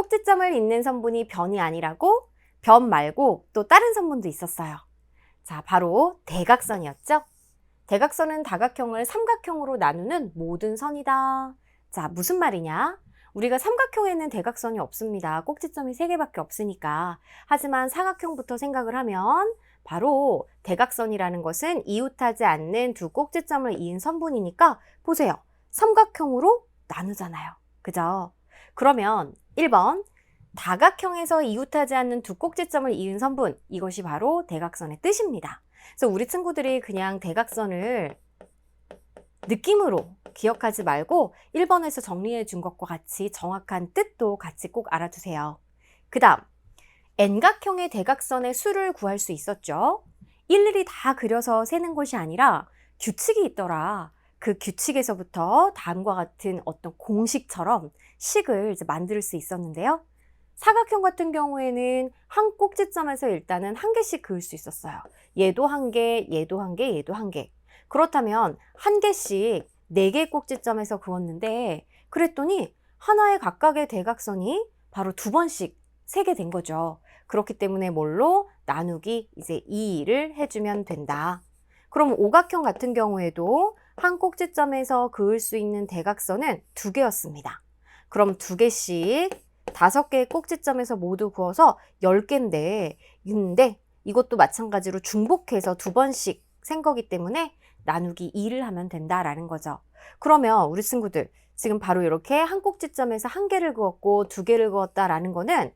꼭지점을 잇는 선분이 변이 아니라고 변 말고 또 다른 선분도 있었어요. 자, 바로 대각선이었죠. 대각선은 다각형을 삼각형으로 나누는 모든 선이다. 자, 무슨 말이냐? 우리가 삼각형에는 대각선이 없습니다. 꼭지점이 3개밖에 없으니까. 하지만 사각형부터 생각을 하면 바로 대각선이라는 것은 이웃하지 않는 두 꼭지점을 이은 선분이니까 보세요. 삼각형으로 나누잖아요. 그죠? 그러면 1번 다각형에서 이웃하지 않는 두 꼭지점을 이은 선분 이것이 바로 대각선의 뜻입니다. 그래서 우리 친구들이 그냥 대각선을 느낌으로 기억하지 말고 1번에서 정리해 준 것과 같이 정확한 뜻도 같이 꼭 알아두세요. 그 다음 N각형의 대각선의 수를 구할 수 있었죠. 일일이 다 그려서 세는 것이 아니라 규칙이 있더라. 그 규칙에서부터 다음과 같은 어떤 공식처럼 식을 만들 수 있었는데요. 사각형 같은 경우에는 한 꼭지점에서 일단은 한 개씩 그을 수 있었어요. 얘도 한 개, 얘도 한 개, 얘도 한 개. 그렇다면 한 개씩 네 개 꼭지점에서 그었는데 그랬더니 하나의 각각의 대각선이 바로 두 번씩 세게 된 거죠. 그렇기 때문에 뭘로 나누기 이제 2를 해주면 된다. 그럼 오각형 같은 경우에도 한 꼭지점에서 그을 수 있는 대각선은 두 개였습니다. 그럼 두 개씩 다섯 개의 꼭지점에서 모두 그어서 열 개인데, 근데 이것도 마찬가지로 중복해서 두 번씩 센 거기 때문에 나누기 2를 하면 된다라는 거죠. 그러면 우리 친구들 지금 바로 이렇게 한 꼭지점에서 한 개를 그었고 두 개를 그었다라는 거는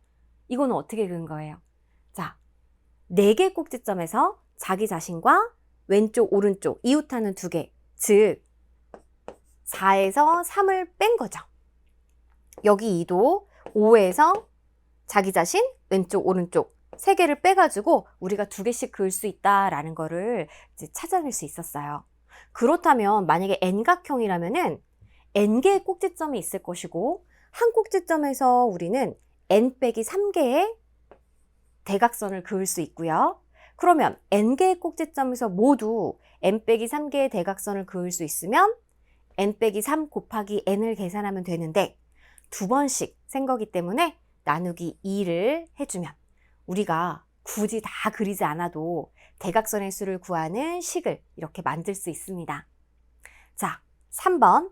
이거는 어떻게 그은 거예요? 자, 네 개 꼭지점에서 자기 자신과 왼쪽, 오른쪽, 이웃하는 두 개, 즉 4에서 3을 뺀 거죠. 여기 2도 5에서 자기 자신, 왼쪽, 오른쪽 세 개를 빼가지고 우리가 두 개씩 그을 수 있다라는 거를 찾아낼 수 있었어요. 그렇다면 만약에 n각형이라면은 n개의 꼭지점이 있을 것이고 한 꼭지점에서 우리는 n 빼기 3개의 대각선을 그을 수 있고요. 그러면 n개의 꼭지점에서 모두 n 빼기 3개의 대각선을 그을 수 있으면 n 빼기 3 곱하기 n을 계산하면 되는데 두 번씩 센 거기 때문에 나누기 2를 해주면 우리가 굳이 다 그리지 않아도 대각선의 수를 구하는 식을 이렇게 만들 수 있습니다. 자, 3번.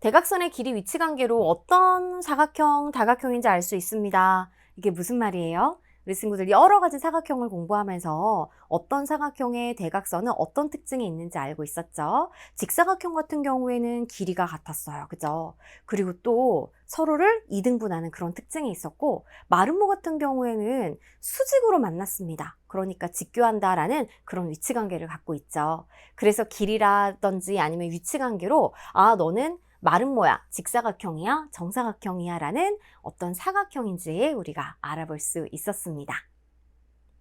대각선의 길이 위치 관계로 어떤 사각형, 다각형인지 알 수 있습니다. 이게 무슨 말이에요? 우리 친구들이 여러 가지 사각형을 공부하면서 어떤 사각형의 대각선은 어떤 특징이 있는지 알고 있었죠. 직사각형 같은 경우에는 길이가 같았어요. 그죠? 그리고 또 서로를 이등분하는 그런 특징이 있었고, 마름모 같은 경우에는 수직으로 만났습니다. 그러니까 직교한다라는 그런 위치 관계를 갖고 있죠. 그래서 길이라든지 아니면 위치 관계로, 아, 너는 마름모야, 직사각형이야, 정사각형이야 라는 어떤 사각형인지 우리가 알아볼 수 있었습니다.